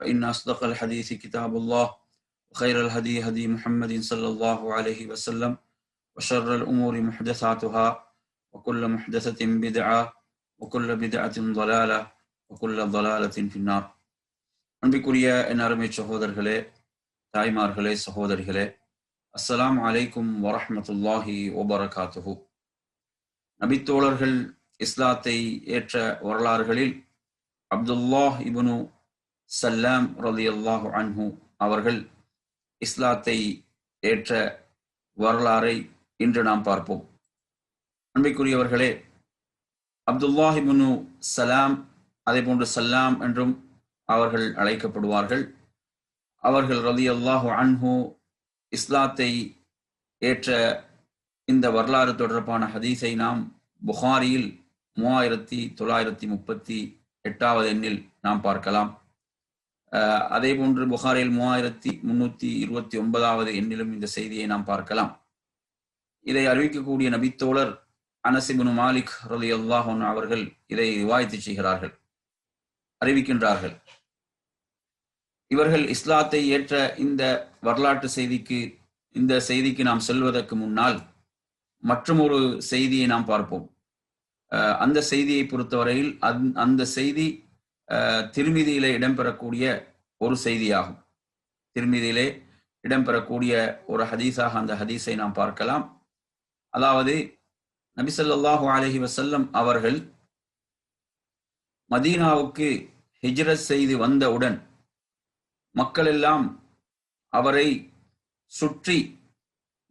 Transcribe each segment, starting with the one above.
فإن أصدق الحديث كتاب الله وخير الهدي هدي محمد صلى الله عليه وسلم وشر الأمور محدثاتها وكل محدثة بدعة وكل بدعة ضلالة وكل ضلالة في النار அன்பிற்குரிய என் அருமை சகோதரர்களே தாய்மார்களே சகோதரிகளே அஸ்ஸலாமு அலைக்கும் வரஹ்மத்துல்லாஹி வபரகாத்துஹு நபித்தோழர்கள் இஸ்லாத்தை ஏற்ற வரலாறுகளில் அப்துல்லாஹ் இப்னு சல்லாம் ரலியல்லாஹு அன்ஹு அவர்கள் இஸ்லாத்தை ஏற்ற வரலாறை இன்று நாம் பார்ப்போம். அன்பிற்குரியவர்களே அப்துல்லாஹ் சலாம் அதே போன்று சல்லாம் என்றும் அவர்கள் அழைக்கப்படுவார்கள். அவர்கள் ரலியல்லாஹு அன்ஹு இஸ்லாத்தை ஏற்ற இந்த வரலாறு தொடர்பான ஹதீஸை நாம் புகாரியில் மூவாயிரத்தி தொள்ளாயிரத்தி முப்பத்தி எட்டாவது எண்ணில் நாம் பார்க்கலாம். அதே போன்று புகாரில் மூவாயிரத்தி முன்னூத்தி இருபத்தி ஒன்பதாவது எண்ணிலும் இந்த செய்தியை நாம் பார்க்கலாம். இதை அறிவிக்கக்கூடிய நபித்தோழர் அனசிபுனு மாலிக் ரலி அல்லாஹன் அவர்கள் இதை விவாதித்து செய்கிறார்கள் அறிவிக்கின்றார்கள். இவர்கள் இஸ்லாத்தை ஏற்ற இந்த வரலாற்று செய்திக்கு இந்த செய்திக்கு நாம் செல்வதற்கு முன்னால் மற்றும் ஒரு செய்தியை நாம் பார்ப்போம். அந்த செய்தியை பொறுத்தவரையில் அந் அந்த செய்தி திருமிதியில இடம்பெறக்கூடிய ஒரு செய்தியாகும். திருமதியிலே இடம்பெறக்கூடிய ஒரு ஹதீஸாக அந்த ஹதீஸை நாம் பார்க்கலாம். அதாவது நபிசல்லாஹு அலஹி வசல்லம் அவர்கள் மதீனாவுக்கு ஹிஜ்ரத் செய்து வந்தவுடன் மக்கள் எல்லாம் அவரை சுற்றி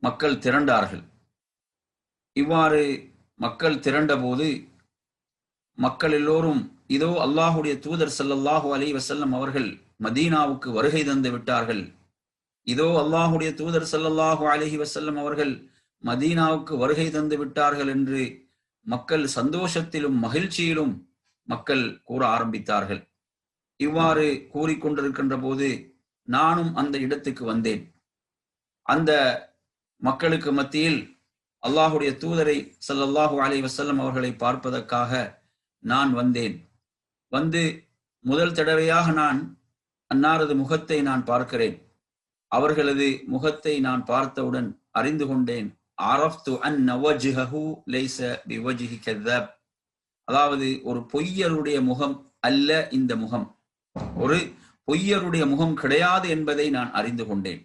மக்கள் திரண்டார்கள். இவ்வாறு மக்கள் திரண்டபோது மக்கள் எல்லோரும் இதோ அல்லாஹுடைய தூதர் சல்லல்லாஹு அலி வசல்லம் அவர்கள் மதீனாவுக்கு வருகை தந்து விட்டார்கள். இதோ அல்லாஹுடைய தூதர் சல்லல்லாஹு அலஹி வசல்லம் அவர்கள் மதீனாவுக்கு வருகை தந்து விட்டார்கள் என்று மக்கள் சந்தோஷத்திலும் மகிழ்ச்சியிலும் மக்கள் கூற ஆரம்பித்தார்கள். இவ்வாறு கூறிக்கொண்டிருக்கின்ற போது நானும் அந்த இடத்துக்கு வந்தேன். அந்த மக்களுக்கு மத்தியில் அல்லாஹுடைய தூதரை சல்லல்லாஹு அலி வசல்லம் அவர்களை பார்ப்பதற்காக நான் வந்தேன். வந்து முதல் தடவையாக நான் அன்னாரது முகத்தை நான் பார்க்கிறேன். அவர்களது முகத்தை நான் பார்த்தவுடன் அறிந்து கொண்டேன். அதாவது ஒரு பொய்யருடைய முகம் அல்ல இந்த முகம். ஒரு பொய்யருடைய முகம் கிடையாது என்பதை நான் அறிந்து கொண்டேன்.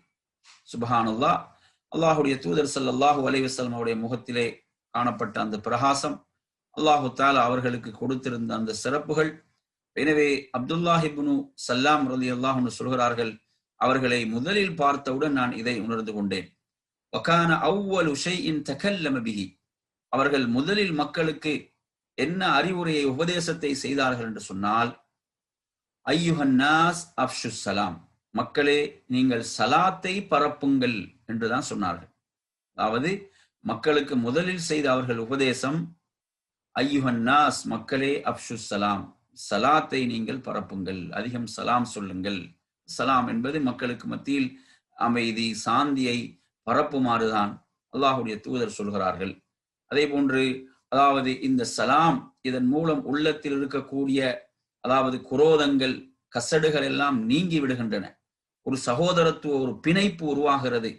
சுபஹானுல்லா அல்லாஹுடைய தூதர் சல்லாஹூ அலைவசல்லம் அவருடைய முகத்திலே காணப்பட்ட அந்த பிரகாசம் அல்லாஹு தாலா அவர்களுக்கு கொடுத்திருந்த அந்த சிறப்புகள் எனவே அப்துல்லாஹிபுனு சல்லாம் ரதி அல்லாஹ்னு சொல்கிறார்கள் அவர்களை முதலில் பார்த்தவுடன் நான் இதை உணர்ந்து கொண்டேன். வக்கான அவ்வல் உஷையின் தகல்லமபிகி அவர்கள் முதலில் மக்களுக்கு என்ன அறிவுரையை உபதேசத்தை செய்தார்கள் என்று சொன்னால் ஐயுஹன்னாஸ் அப்ஷு சலாம் மக்களே நீங்கள் சலாத்தை பரப்புங்கள் என்றுதான் சொன்னார்கள். அதாவது மக்களுக்கு முதலில் செய்த அவர்கள் உபதேசம் ஐயுஹன்னாஸ் மக்களே அப்ஷு சலாம் சலாத்தை நீங்கள் பரப்புங்கள். அதிகம் சலாம் சொல்லுங்கள். சலாம் என்பது மக்களுக்கு மத்தியில் அமைதி சாந்தியை பரப்புமாறுதான் அல்லாஹுடைய தூதர் சொல்கிறார்கள். அதே போன்று அதாவது இந்த சலாம் இதன் மூலம் உள்ளத்தில் இருக்கக்கூடிய அதாவது குரோதங்கள் கசடுகள் எல்லாம் நீங்கி விடுகின்றன. ஒரு சகோதரத்துவ ஒரு பிணைப்பு உருவாகிறது.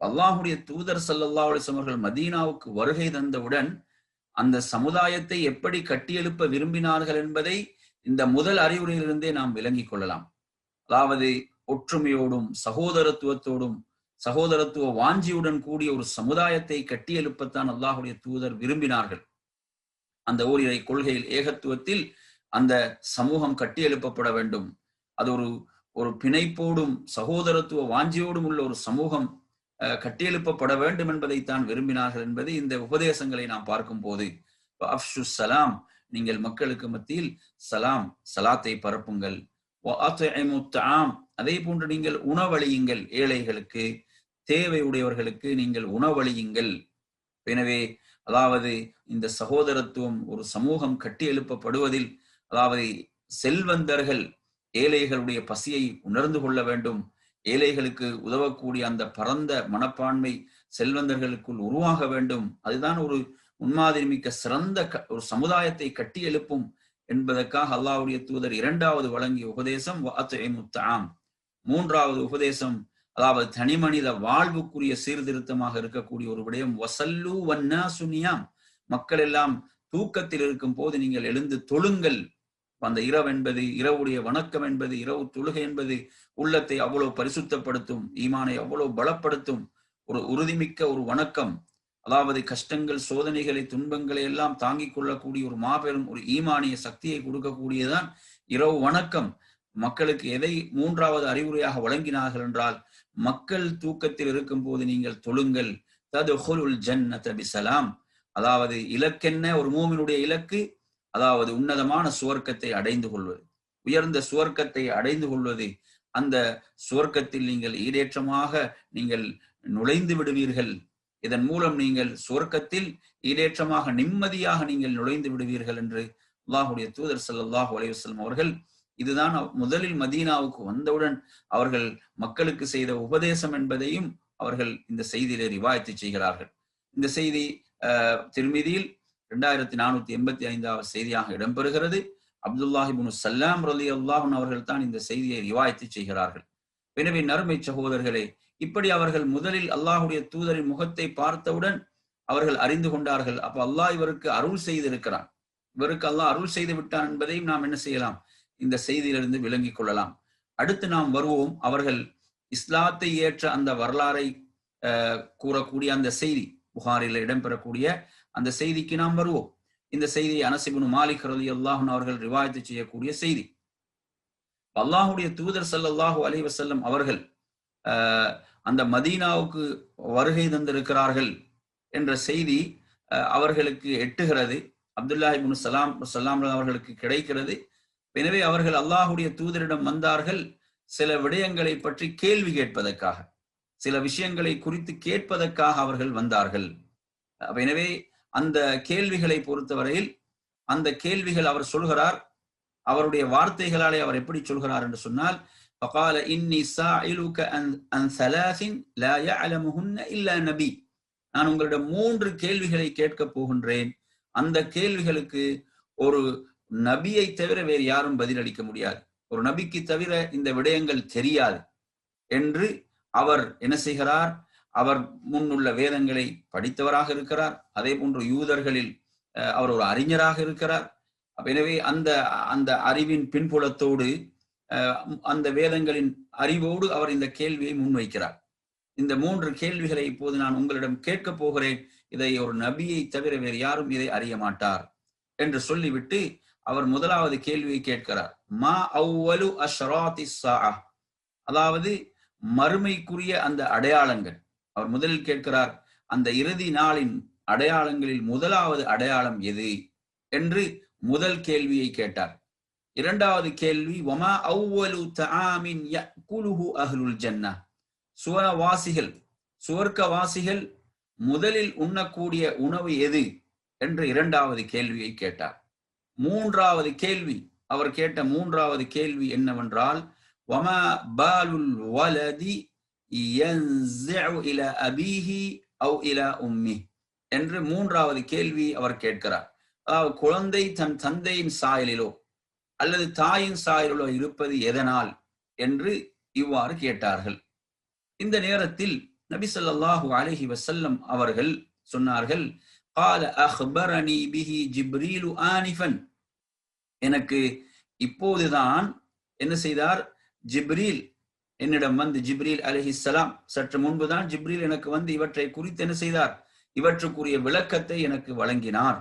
அல்லாஹுடைய தூதர் சல்லல்லா சமர்கள் அவர்கள் மதீனாவுக்கு வருகை தந்தவுடன் அந்த சமுதாயத்தை எப்படி கட்டியெழுப்ப விரும்பினார்கள் என்பதை இந்த முதல் அறிவுரையிலிருந்தே நாம் விளங்கிக் கொள்ளலாம். அதாவது ஒற்றுமையோடும் சகோதரத்துவத்தோடும் சகோதரத்துவ வாஞ்சியுடன் கூடிய ஒரு சமுதாயத்தை கட்டியெழுப்பத்தான் அல்லாஹுடைய தூதர் விரும்பினார்கள். அந்த ஓரிரை கொள்கையில் ஏகத்துவத்தில் அந்த சமூகம் கட்டியெழுப்பப்பட வேண்டும். அது ஒரு ஒரு பிணைப்போடும் சகோதரத்துவ வாஞ்சியோடும் உள்ள ஒரு சமூகம் கட்டியெழுப்பப்பட வேண்டும் என்பதைத்தான் விரும்பினார்கள் என்பது இந்த உபதேசங்களை நாம் பார்க்கும் போது அப்ஷு சலாம் நீங்கள் மக்களுக்கு மத்தியில் சலாம் சலாத்தை பரப்புங்கள். அதே போன்று நீங்கள் உணவளியுங்கள் ஏழைகளுக்கு. தேவையுடையவர்களுக்கு நீங்கள் உணவழியுங்கள் எனவே அதாவது இந்த சகோதரத்துவம் ஒரு சமூகம் கட்டி எழுப்பப்படுவதில் அதாவது செல்வந்தர்கள் ஏழைகளுடைய பசியை உணர்ந்து கொள்ள வேண்டும். ஏழைகளுக்கு உதவக்கூடிய அந்த பரந்த மனப்பான்மை செல்வந்தர்களுக்குள் உருவாக வேண்டும். அதுதான் ஒரு முன்மாதிரி மிக்க சிறந்த ஒரு சமுதாயத்தை கட்டி எழுப்பும் என்பதற்காக அல்லாவுடைய தூதர் இரண்டாவது வழங்கிய உபதேசம் மூன்றாவது உபதேசம் அதாவது தனிமனித வாழ்வுக்குரிய சீர்திருத்தமாக இருக்கக்கூடிய ஒரு விடயம் வசல்லு வன்னா சுனியாம் மக்கள் எல்லாம் தூக்கத்தில் இருக்கும் போது நீங்கள் எழுந்து தொழுங்கள். அந்த இரவு என்பது இரவுடைய வணக்கம் என்பது இரவு தொழுகை என்பது உள்ளத்தை அவ்வளவு பரிசுத்தப்படுத்தும் ஈமானை அவ்வளவு பலப்படுத்தும் ஒரு உறுதிமிக்க ஒரு வணக்கம். அதாவது கஷ்டங்கள் சோதனைகளை துன்பங்களை எல்லாம் தாங்கிக் கொள்ளக்கூடிய ஒரு மாபெரும் ஒரு ஈமானிய சக்தியை கொடுக்கக்கூடியதான் இரவு வணக்கம். மக்களுக்கு எதை மூன்றாவது அறிவுரையாக வழங்கினார்கள் என்றால் மக்கள் தூக்கத்தில் இருக்கும் போது நீங்கள் தொழுங்கள். தது ஜன்னத பிசலாம். அதாவது இலக்கென்ன? ஒரு மூமினுடைய இலக்கு அதாவது உன்னதமான சுவர்க்கத்தை அடைந்து கொள்வது. உயர்ந்த சுவர்க்கத்தை அடைந்து கொள்வது அந்த சுவர்க்கத்தில் நீங்கள் ஈடேற்றமாக நீங்கள் நுழைந்து விடுவீர்கள். இதன் மூலம் நீங்கள் சுவர்க்கத்தில் ஈடேற்றமாக நிம்மதியாக நீங்கள் நுழைந்து விடுவீர்கள் என்று அல்லாஹுடைய தூதர் சல்லாஹூ அலைவசல்லம் அவர்கள் இதுதான் முதலில் மதீனாவுக்கு வந்தவுடன் அவர்கள் மக்களுக்கு செய்த உபதேசம் என்பதையும் அவர்கள் இந்த செய்தியிலே ரிவாயத்து செய்கிறார்கள். இந்த செய்தி திருமதியில் இரண்டாயிரத்தி நானூத்தி எண்பத்தி ஐந்தாவது செய்தியாக இடம்பெறுகிறது. அப்துல்லாஹிபுனு சல்லாம் ரலி அல்லாஹன் அவர்கள் தான் இந்த செய்தியை ரிவாயத்து செய்கிறார்கள். எனவே நறுமை சகோதரர்களே இப்படி அவர்கள் முதலில் அல்லாஹுடைய தூதரின் முகத்தை பார்த்தவுடன் அவர்கள் அறிந்து கொண்டார்கள். அப்ப அல்லாஹ் இவருக்கு அருள் செய்திருக்கிறான். இவருக்கு அல்லாஹ் அருள் செய்து விட்டான் என்பதையும் நாம் என்ன செய்யலாம்? இந்த செய்தியிலிருந்து விளங்கிக் கொள்ளலாம். அடுத்து நாம் வருவோம். அவர்கள் இஸ்லாத்தை ஏற்ற அந்த வரலாறை கூறக்கூடிய அந்த செய்தி புகாரில் இடம்பெறக்கூடிய அந்த செய்திக்கு நாம் வருவோம். இந்த செய்தி அனசிபுன் மாலிக் ரலி அல்லாஹன் அவர்கள் ரிவாயத்து செய்யக்கூடிய செய்தி. அல்லாஹுடைய தூதர் சல்லாஹூ அலி வசல்லம் அவர்கள் அந்த மதீனாவுக்கு வருகை தந்திருக்கிறார்கள் என்ற செய்தி அவர்களுக்கு எட்டுகிறது. அப்துல்லாஹிபுன் சலாம் சலாம் அவர்களுக்கு கிடைக்கிறது. எனவே அவர்கள் அல்லாஹுடைய தூதரிடம் வந்தார்கள் சில விடயங்களை பற்றி கேள்வி கேட்பதற்காக. சில விஷயங்களை குறித்து கேட்பதற்காக அவர்கள் வந்தார்கள். எனவே அந்த கேள்விகளை பொறுத்தவரையில் அந்த கேள்விகள் அவர் சொல்கிறார் அவருடைய வார்த்தைகளாலே அவர் எப்படி சொல்கிறார் என்று சொன்னால் فقال إني سائلك عن عن ثلاث لا يعلمهن إلا نبي நான் உங்களிடம் மூன்று கேள்விகளை கேட்க போகின்றேன் அந்த கேள்விகளுக்கு ஒரு நபியை தவிர வேறு யாரும் பதிலளிக்க முடியாது ஒரு நபிக்கு தவிர இந்த விடயங்கள் தெரியாது என்று அவர் என்ன செய்கிறார் அவர் முன்னுள்ள வேதங்களை படித்தவராக இருக்கிறார். அதே போன்று யூதர்களில் அவர் ஒரு அறிஞராக இருக்கிறார். எனவே அந்த அந்த அறிவின் பின்புலத்தோடு அந்த வேதங்களின் அறிவோடு அவர் இந்த கேள்வியை முன்வைக்கிறார். இந்த மூன்று கேள்விகளை இப்போது நான் உங்களிடம் கேட்க போகிறேன். இதை ஒரு நபியை தவிர வேறு யாரும் இதை அறிய மாட்டார் என்று சொல்லிவிட்டு அவர் முதலாவது கேள்வியை கேட்கிறார். மா அவ்வலு அஷராத்தி அதாவது மறுமைக்குரிய அந்த அடையாளங்கள். அவர் முதலில் கேட்கிறார் அந்த இறுதி நாளின் அடையாளங்களில் முதலாவது அடையாளம் எது? என்று முதல் கேள்வியை கேட்டார். இரண்டாவது கேள்வி ஒமா அவ்வலு தாமின் யக்குலுஹு அஹ்லுல் ஜன்னா? சுவனவாசிகள் சுவர்க்கவாசிகள் முதலில் உண்ணக்கூடிய உணவு எது? என்று இரண்டாவது கேள்வியை கேட்டார். மூன்றாவது கேள்வி அவர் கேட்ட மூன்றாவது கேள்வி என்னவென்றால் வமா பாலுல் வலதி யன்சிஉ இல அபீஹி அவ் இலா உம்மி. என்று மூன்றாவது கேள்வி அவர் கேட்கிறார். அதாவது குழந்தை தன் தந்தையின் சாயலிலோ அல்லது தாயின் சாயலிலோ இருப்பது எதனால் என்று இவ்வாறு கேட்டார்கள். இந்த நேரத்தில் நபி சொல்லாஹு அலஹி வசல்லம் அவர்கள் சொன்னார்கள் கால அஹ்பரணி பிஹி ஜிப்ரீலு ஆனிஃபன். எனக்கு இப்போதுதான் என்ன செய்தார்? ஜிப்ரீல் என்னிடம் வந்து ஜிப்ரீல் சலாம். சற்று முன்புதான் ஜிப்ரீல் எனக்கு வந்து இவற்றை குறித்து என்ன செய்தார்? இவற்றுக்குரிய விளக்கத்தை எனக்கு வழங்கினார்.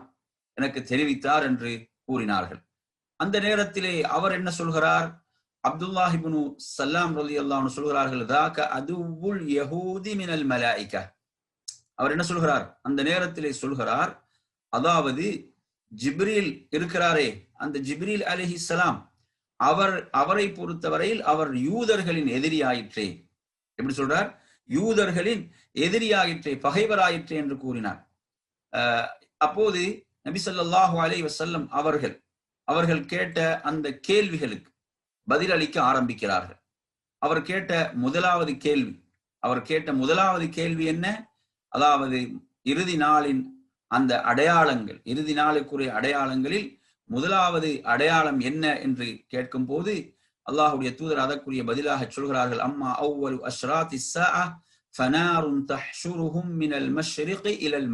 எனக்கு தெரிவித்தார் என்று கூறினார்கள். அந்த நேரத்திலே அவர் என்ன சொல்கிறார்? அப்துல்லாஹிபுனு சல்லாம் ரலி அல்லாஹ் சொல்கிறார்கள் தாக்க அதுவுல் யஹூதி மினல் மலாய்க்க அவர் என்ன சொல்கிறார்? அந்த நேரத்திலே சொல்கிறார் அதாவது ஜிப்ரீல் இருக்கிறாரே அந்த ஜிப்ரீல் சலாம் அவர் அவரை பொறுத்தவரையில் அவர் யூதர்களின் எதிரியாயிற்றே. எப்படி சொல்றார்? யூதர்களின் எதிரியாயிற்றே பகைவராயிற்றே என்று கூறினார். அப்போது நபி சொல்லாஹு அலை வசல்லம் அவர்கள் அவர்கள் கேட்ட அந்த கேள்விகளுக்கு பதிலளிக்க ஆரம்பிக்கிறார்கள். அவர் கேட்ட முதலாவது கேள்வி அவர் கேட்ட முதலாவது கேள்வி என்ன? அதாவது இறுதி நாளின் அந்த அடையாளங்கள் இறுதி நாளுக்குரிய அடையாளங்களில் முதலாவது அடையாளம் என்ன என்று கேட்கும் போது அல்லாஹுடைய தூதர் அதற்குரிய பதிலாக சொல்கிறார்கள் அம்மா அவ்வளு அஷ்ராத் இலல்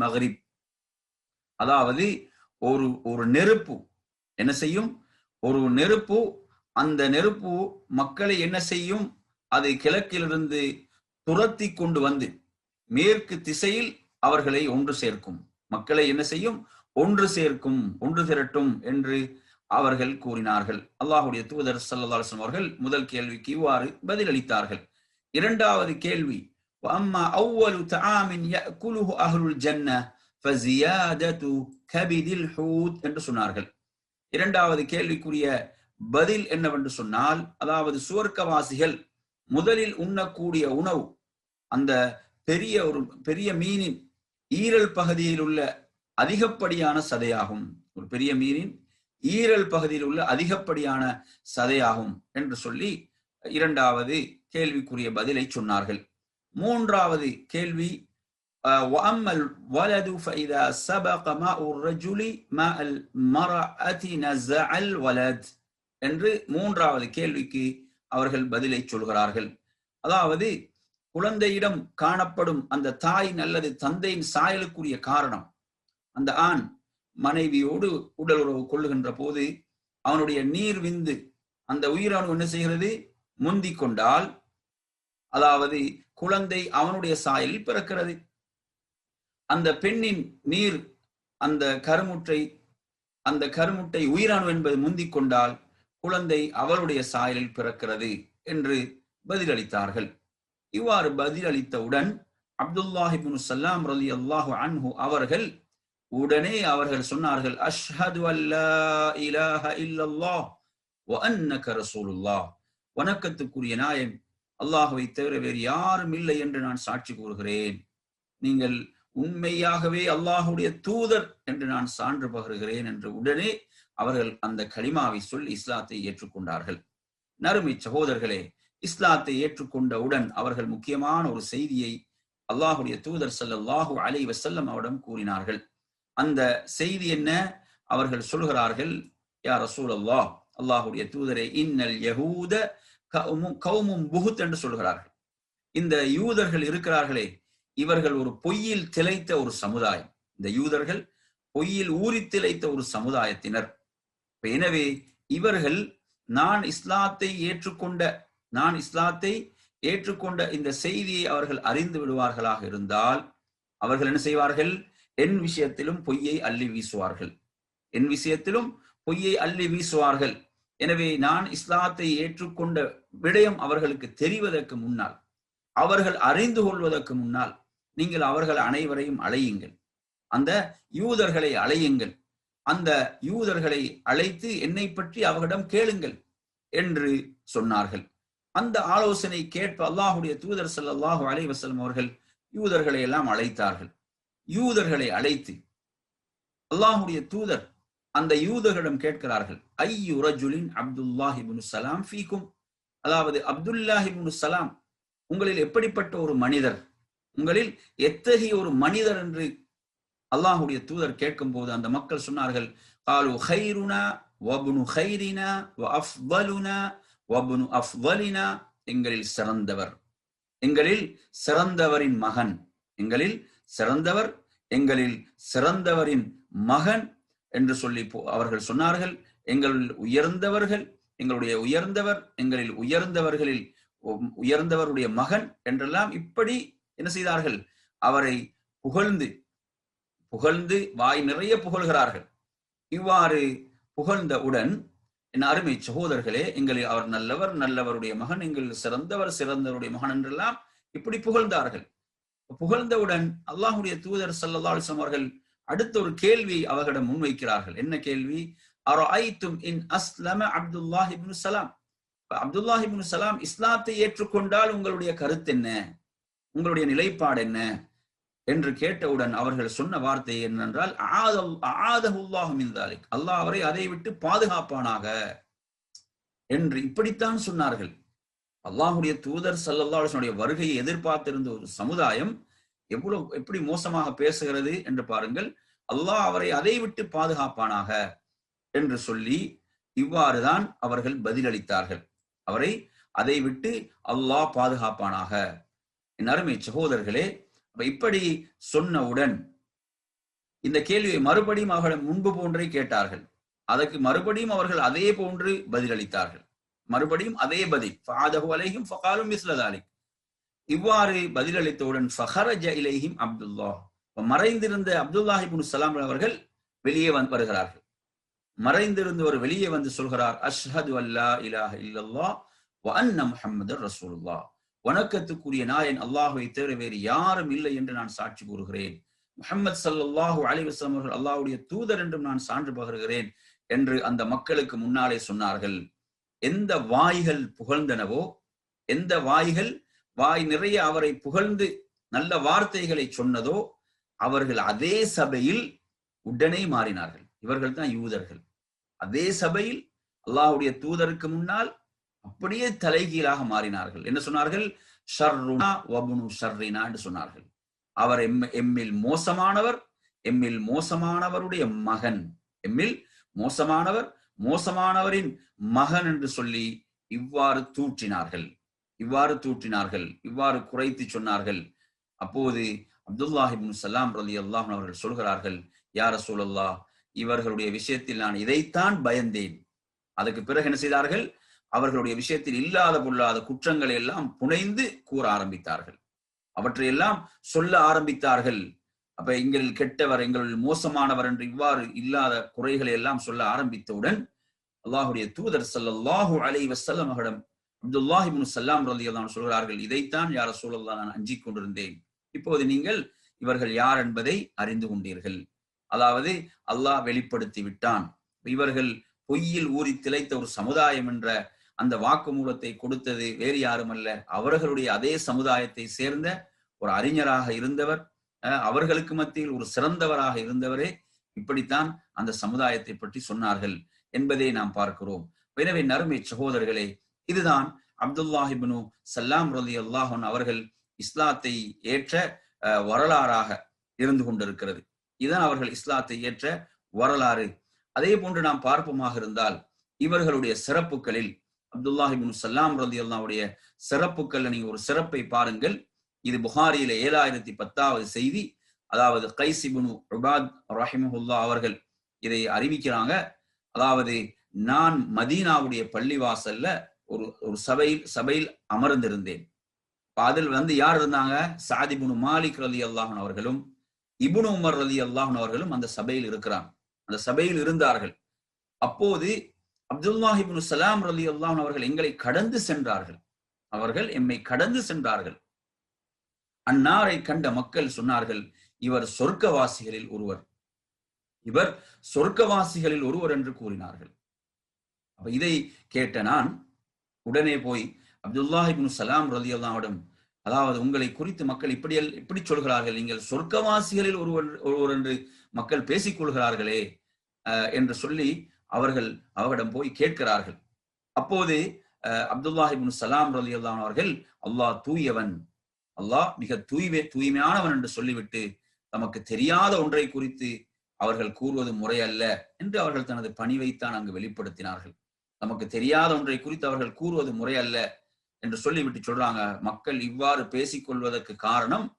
அதாவது ஒரு ஒரு நெருப்பு என்ன செய்யும்? ஒரு நெருப்பு அந்த நெருப்பு மக்களை என்ன செய்யும்? அது கிழக்கிலிருந்து துரத்தி கொண்டு வந்து மேற்கு திசையில் அவர்களை ஒன்று சேர்க்கும். மக்களை என்ன செய்யும்? ஒன்று சேர்க்கும் ஒன்று திரட்டும் என்று அவர்கள் கூறினார்கள். அல்லாஹுடைய தூதர் சல்லாஸ்லம் அவர்கள் முதல் கேள்விக்கு இவ்வாறு பதிலளித்தார்கள். இரண்டாவது கேள்வி அம்மா அவ்வளு தஆமின் யஅகுலுஹு அஹ்லுல் ஜன்ன ஃபஸியாதது ஹூத் என்று சொன்னார்கள். இரண்டாவது கேள்விக்குரிய பதில் என்னவென்று சொன்னால் அதாவது சுவர்க்கவாசிகள் முதலில் உண்ணக்கூடிய உணவு அந்த பெரிய ஒரு பெரிய மீனின் ஈரல் பகுதியில் உள்ள அதிகப்படியான சதையாகும் ஒரு பெரிய மீனின் ஈரல் பகுதியில் உள்ள அதிகப்படியான சதையாகும் என்று சொல்லி இரண்டாவது கேள்விக்குரிய பதிலை சொன்னார்கள் மூன்றாவது கேள்வி وأما الولد فإذا سبق ماء الرجل ماء المرأة نزع الولد என்று மூன்றாவது கேள்விக்கு அவர்கள் பதிலை சொல்கிறார்கள் அதாவது குழந்தையிடம் காணப்படும் அந்த தாயின் அல்லது தந்தையின் சாயலுக்குரிய காரணம் அந்த ஆண் மனைவியோடு உடல் உறவு கொள்ளுகின்ற போது அவனுடைய நீர் விந்து அந்த உயிரணு என்ன செய்கிறது? முந்தி கொண்டால் அதாவது குழந்தை அவனுடைய சாயலில் பிறக்கிறது. அந்த பெண்ணின் நீர் அந்த கருமுற்றை அந்த கருமுட்டை உயிரணு என்பது முந்தி கொண்டால் குழந்தை அவருடைய சாயலில் பிறக்கிறது என்று பதிலளித்தார்கள். இவ்வாறு பதிலளித்தவுடன் அப்துல்லாஹிபுன் சல்லாம் ரலி அல்லாஹு அன்ஹு அவர்கள் உடனே அவர்கள் சொன்னார்கள் அஷ்ஹது அல்லா இலாஹ இல்லல்லாஹ் அன்னக வணக்கத்துக்குரிய நாயம் அல்லாஹுவை தவிர வேறு யாரும் இல்லை என்று நான் சாட்சி கூறுகிறேன். நீங்கள் உண்மையாகவே அல்லாஹுடைய தூதர் என்று நான் சான்று பகருகிறேன் என்று உடனே அவர்கள் அந்த களிமாவை சொல்லி இஸ்லாத்தை ஏற்றுக்கொண்டார்கள். நறுமை சகோதரர்களே இஸ்லாத்தை ஏற்றுக்கொண்டவுடன் அவர்கள் முக்கியமான ஒரு செய்தியை அல்லாஹுடைய தூதர் சல்லாஹூ அலை வசல்லம் அவரிடம் கூறினார்கள். அந்த செய்தி என்ன? அவர்கள் சொல்கிறார்கள் யார் ரசூல் அல்லாஹ் அல்லாஹுடைய தூதரை இன்னல் யகூத கவுமும் புகுத் என்று சொல்கிறார்கள். இந்த யூதர்கள் இருக்கிறார்களே இவர்கள் ஒரு பொய்யில் திளைத்த ஒரு சமுதாயம். இந்த யூதர்கள் பொய்யில் ஊறி திளைத்த ஒரு சமுதாயத்தினர். எனவே இவர்கள் நான் இஸ்லாத்தை ஏற்றுக்கொண்ட நான் இஸ்லாத்தை ஏற்றுக்கொண்ட இந்த செய்தியை அவர்கள் அறிந்து விடுவார்களாக இருந்தால் அவர்கள் என்ன செய்வார்கள்? என் விஷயத்திலும் பொய்யை அள்ளி வீசுவார்கள். என் விஷயத்திலும் பொய்யை அள்ளி வீசுவார்கள். எனவே நான் இஸ்லாத்தை ஏற்றுக்கொண்ட விடயம் அவர்களுக்கு தெரிவதற்கு முன்னால் அவர்கள் அறிந்து கொள்வதற்கு முன்னால் நீங்கள் அவர்கள் அனைவரையும் அழையுங்கள். அந்த யூதர்களை அழையுங்கள். அந்த யூதர்களை அழைத்து என்னை பற்றி அவர்களிடம் கேளுங்கள் என்று சொன்னார்கள். அந்த ஆலோசனை கேட்ப அல்லாஹுடைய தூதர் சல்லாஹூ அலை வசலம் அவர்கள் யூதர்களை எல்லாம் அழைத்தார்கள். யூதர்களை அழைத்து அல்லாஹுடைய தூதர் அந்த யூதர்களிடம் கேட்கிறார்கள் ஐயுரஜுலின் அப்துல்லாஹிபுனு சலாம் ஃபீக்கும் அதாவது அப்துல்லாஹிபுனு சலாம் உங்களில் எப்படிப்பட்ட ஒரு மனிதர்? உங்களில் எத்தகைய ஒரு மனிதர் என்று அல்லாஹுடைய தூதர் கேட்கும் போது அந்த மக்கள் சொன்னார்கள் காலு ஹைருனா வபுனு ஹைரினா அஃபலுனா வபுனு அஃபலினா எங்களில் சிறந்தவர். எங்களில் சிறந்தவரின் மகன். எங்களில் சிறந்தவர் எங்களில் சிறந்தவரின் மகன் என்று சொல்லி அவர்கள் சொன்னார்கள். எங்கள் உயர்ந்தவர்கள் எங்களுடைய உயர்ந்தவர் எங்களில் உயர்ந்தவர்களில் உ- உயர்ந்தவருடைய மகன் என்றெல்லாம் இப்படி என்ன செய்தார்கள்? அவரை புகழ்ந்து புகழ்ந்து வாய் நிறைய புகழ்கிறார்கள். இவ்வாறு புகழ்ந்தவுடன் என் அருமை சகோதரர்களே எங்களில் அவர் நல்லவர் நல்லவருடைய மகன் எங்களில் சிறந்தவர் சிறந்தவருடைய மகன் என்றெல்லாம் இப்படி புகழ்ந்தார்கள். புகழ்ந்தவுடன் அல்லாஹுடைய தூதர் ஸல்லல்லாஹு அலைஹி அவர்கள் அடுத்த ஒரு கேள்வி அவர்களிடம் முன்வைக்கிறார்கள். என்ன கேள்வி? இன் அஸ்லம அப்துல்லாஹ் இப்னு சலாம்? இப்ப அப்துல்லாஹ் இப்னு சலாம் இஸ்லாத்தை ஏற்றுக்கொண்டால் உங்களுடைய கருத்து என்ன? உங்களுடைய நிலைப்பாடு என்ன? என்று கேட்டவுடன் அவர்கள் சொன்ன வார்த்தை என்னென்றால் ஆதல் அல்லாஹ் அவரை அதை விட்டு பாதுகாப்பானாக என்று இப்படித்தான் சொன்னார்கள். அல்லாஹுடைய தூதர் ஸல்லல்லாஹு வருகையை எதிர்பார்த்திருந்த ஒரு சமுதாயம் எவ்வளவு எப்படி மோசமாக பேசுகிறது என்று பாருங்கள். அல்லாஹ் அவரை அதை விட்டு பாதுகாப்பானாக என்று சொல்லி இவ்வாறுதான் அவர்கள் பதிலளித்தார்கள். அவரை அதை விட்டு அல்லாஹ் பாதுகாப்பானாக. என் அருமை சகோதரர்களே இப்படி சொன்னவுடன் இந்த கேள்வியை மறுபடியும் அவர்கள் முன்பு போன்றே கேட்டார்கள். அதற்கு மறுபடியும் அவர்கள் அதே போன்று பதிலளித்தார்கள். மறுபடியும் அதே பதில். ஃபாதஹு அலைஹிம் ஃபகாலும் மிஸ்லதாலிக் இவ்வாறு பதிலளித்தவுடன் ஃபஹரஜ இலைஹிம் அப்துல்லா மறைந்திருந்த அப்துல்லாஹி இப்னு சலாம் அவர்கள் வெளியே வந்து வருகிறார்கள். மறைந்திருந்தவர் வெளியே வந்து சொல்கிறார் அஷ்ஹது அல்லா இலாஹ இல்லல்லா அன்ன முஹம்மதர் வணக்கத்துக்குரிய நாயன் அல்லாஹுவை தவிர வேறு யாரும் இல்லை என்று நான் சாட்சி கூறுகிறேன். முஹம்மது சல்லாஹூ அலிவசம் அவர்கள் அல்லாஹுடைய தூதர் என்றும் நான் சான்று பகர்கிறேன் என்று அந்த மக்களுக்கு முன்னாலே சொன்னார்கள். எந்த வாய்கள் புகழ்ந்தனவோ எந்த வாய்கள் வாய் நிறைய அவரை புகழ்ந்து நல்ல வார்த்தைகளை சொன்னதோ அவர்கள் அதே சபையில் உடனே மாறினார்கள். இவர்கள் தான் யூதர்கள். அதே சபையில் அல்லாஹ்வுடைய தூதருக்கு முன்னால் அப்படியே தலைகீழாக மாறினார்கள். என்ன சொன்னார்கள்? ஷர்ருனா வபுனு ஷர்ரினா என்று சொன்னார்கள். அவர் எம் எம்மில் மோசமானவர் எம்மில் மோசமானவருடைய மகன். எம்மில் மோசமானவர் மோசமானவரின் மகன் என்று சொல்லி இவ்வாறு தூற்றினார்கள். இவ்வாறு தூற்றினார்கள். இவ்வாறு குறைத்து சொன்னார்கள். அப்போது அப்துல்லாஹிபின் சலாம் ரலி அல்லாஹ் அவர்கள் சொல்கிறார்கள் யார சூழல்லா இவர்களுடைய விஷயத்தில் நான் இதைத்தான் பயந்தேன். அதுக்கு பிறகு என்ன செய்தார்கள்? அவர்களுடைய விஷயத்தில் இல்லாத பொல்லாத குற்றங்களை எல்லாம் புனைந்து கூற ஆரம்பித்தார்கள். அவற்றையெல்லாம் சொல்ல ஆரம்பித்தார்கள். அப்ப எங்களில் கெட்டவர் எங்களில் மோசமானவர் என்று இவ்வாறு இல்லாத குறைகளை எல்லாம் சொல்ல ஆரம்பித்தவுடன் அல்லாஹுடைய தூதர் சல்லாஹு அலை வஸல்லம் அவரிடம் சல்லாம் ரலியல்லாஹு சொல்கிறார்கள் இதைத்தான் யார சூழல்லா நான் அஞ்சி கொண்டிருந்தேன். இப்போது நீங்கள் இவர்கள் யார் என்பதை அறிந்து கொண்டீர்கள். அதாவது அல்லாஹ் வெளிப்படுத்தி விட்டான். இவர்கள் பொய்யில் ஊறி திளைத்த ஒரு சமுதாயம் என்ற அந்த வாக்குமூலத்தை கொடுத்தது வேறு யாரும் அல்ல அவர்களுடைய அதே சமுதாயத்தை சேர்ந்த ஒரு அறிஞராக இருந்தவர் அவர்களுக்கு மத்தியில் ஒரு சிறந்தவராக இருந்தவரே இப்படித்தான் அந்த சமுதாயத்தை பற்றி சொன்னார்கள் என்பதை நாம் பார்க்கிறோம். எனவே நறுமை சகோதரர்களே இதுதான் அப்துல்லாஹிபனு சல்லாம் ரலி அல்லாஹன் அவர்கள் இஸ்லாத்தை ஏற்ற வரலாறாக இருந்து கொண்டிருக்கிறது. இதுதான் அவர்கள் இஸ்லாத்தை ஏற்ற வரலாறு. அதே போன்று நாம் பார்ப்போமாக இருந்தால் இவர்களுடைய சிறப்புகளில் அப்துல்லாஹிபின் சல்லாம் ரதி அல்லாவுடைய சிறப்புகள் நீங்க ஒரு சிறப்பை பாருங்கள். இது புகாரியில ஏழாயிரத்தி பத்தாவது செய்தி. அதாவது கைசிபுனு ருபாத் ரஹிமஹுல்லா அவர்கள் இதை அறிவிக்கிறாங்க. அதாவது நான் மதீனாவுடைய பள்ளிவாசல்ல ஒரு ஒரு சபையில் சபையில் அமர்ந்திருந்தேன். அதில் வந்து யார் இருந்தாங்க? சாதிபுனு மாலிக் ரலி அல்லாஹன் அவர்களும் இபுனு உமர் ரலி அல்லாஹன் அவர்களும் அந்த சபையில் இருக்கிறாங்க. அந்த சபையில் இருந்தார்கள். அப்போது அப்துல்லாஹிபுனு சலாம் ரலி அல்லாஹன் அவர்கள் எங்களை கடந்து சென்றார்கள். அவர்கள் எம்மை கடந்து சென்றார்கள். அன்னாரை கண்ட மக்கள் சொன்னார்கள் இவர் சொர்க்கவாசிகளில் ஒருவர். இவர் சொர்க்கவாசிகளில் ஒருவர் என்று கூறினார்கள். அப்ப இதை கேட்ட நான் உடனே போய் அப்துல்லாஹிபின் சலாம் ரலி அல்லாவிடம் அதாவது உங்களை குறித்து மக்கள் இப்படி இப்படி சொல்கிறார்கள் நீங்கள் சொர்க்கவாசிகளில் ஒருவர் ஒருவர் என்று மக்கள் பேசிக் கொள்கிறார்களே அஹ், என்று சொல்லி அவர்கள் அவரிடம் போய் கேட்கிறார்கள். அப்போது அஹ், அப்துல்லாஹிபின் சலாம் ரலி அல்லான் அவர்கள் அல்லாஹ் தூயவன் அல்லாஹ் மிக தூய்மை தூய்மையானவன் என்று சொல்லிவிட்டு நமக்கு தெரியாத ஒன்றை குறித்து அவர்கள் கூறுவது முறையல்ல என்று அவர்கள் தனது பணிவைத்தான் அங்கு வெளிப்படுத்தினார்கள். நமக்கு தெரியாத ஒன்றை குறித்து அவர்கள் கூறுவது முறையல்ல என்று சொல்லிவிட்டு சொல்றாங்க. மக்கள் இவ்வாறு பேசிக் கொள்வதற்கு காரணம்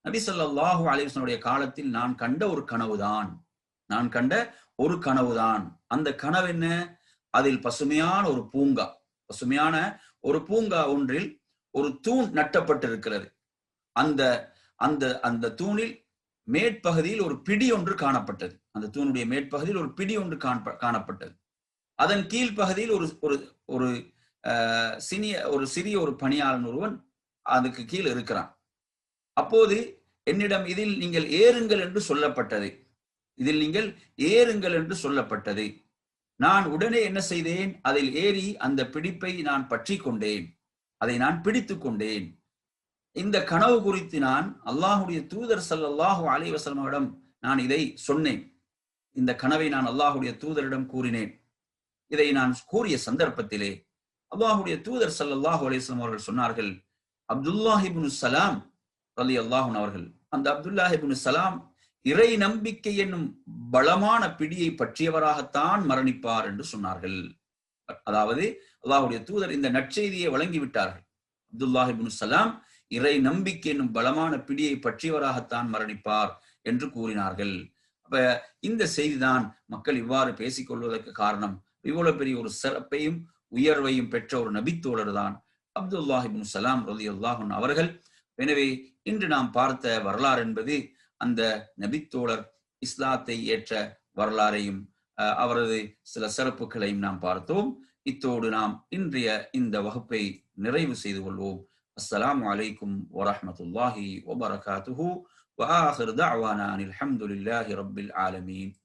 நபி சொல்லாஹு அலிவசனுடைய காலத்தில் நான் கண்ட ஒரு கனவுதான். நான் கண்ட ஒரு கனவுதான். அந்த கனவு என்ன? அதில் பசுமையான ஒரு பூங்கா. பசுமையான ஒரு பூங்கா ஒன்றில் ஒரு தூண் நட்டப்பட்டிருக்கிறது. அந்த அந்த அந்த தூணில் மேற்பகுதியில் ஒரு பிடி ஒன்று காணப்பட்டது. அந்த தூணுடைய மேற்பகுதியில் ஒரு பிடி ஒன்று காணப்பட்டது. அதன் கீழ்ப்பகுதியில் ஒரு ஒரு ஒரு சினிய ஒரு சிறிய ஒரு பணியாளன் ஒருவன் அதுக்கு கீழ் இருக்கிறான். அப்போது என்னிடம் இதில் நீங்கள் ஏறுங்கள் என்று சொல்லப்பட்டது. இதில் நீங்கள் ஏறுங்கள் என்று சொல்லப்பட்டது. நான் உடனே என்ன செய்தேன்? அதில் ஏறி அந்த பிடிப்பை நான் பற்றி கொண்டேன். அதை நான் பிடித்து கொண்டேன். இந்த கனவு குறித்து நான் அல்லாஹுடைய தூதர் சல்லாஹு அலிவசலமிடம் நான் இதை சொன்னேன். இந்த கனவை நான் அல்லாஹுடைய தூதரிடம் கூறினேன். இதை நான் கூறிய சந்தர்ப்பத்திலே அல்லாஹுடைய தூதர் சல்லாஹு அலிஸ்லாம் அவர்கள் சொன்னார்கள் அப்துல்லாஹிபுனு சலாம் அலி அல்லாஹூன் அவர்கள் அந்த அப்துல்லாஹிபுனு சலாம் இறை நம்பிக்கை என்னும் பலமான பிடியை பற்றியவராகத்தான் மரணிப்பார் என்று சொன்னார்கள். அதாவது அல்லாஹுடைய தூதர் இந்த நற்செய்தியை வழங்கிவிட்டார்கள். அப்துல்லாஹிபுனு சலாம் இறை நம்பிக்கை என்னும் பலமான பிடியை பற்றியவராகத்தான் மரணிப்பார் என்று கூறினார்கள். அப்ப இந்த செய்திதான் மக்கள் இவ்வாறு பேசிக் கொள்வதற்கு காரணம். இவ்வளவு பெரிய ஒரு சிறப்பையும் உயர்வையும் பெற்ற ஒரு நபித்தோழர் தான் அப்துல்லாஹிபின் சலாம் ரதி அல்லாஹன் அவர்கள். எனவே இன்று நாம் பார்த்த வரலாறு என்பது அந்த நபித்தோழர் இஸ்லாத்தை ஏற்ற வரலாறையும் அவரது சில சிறப்புகளையும் நாம் பார்த்தோம். இத்தோடு நாம் இன்றைய இந்த வகுப்பை நிறைவு செய்து கொள்வோம். السلام عليكم ورحمة الله وبركاته وآخر دعوانا أن الحمد لله رب العالمين.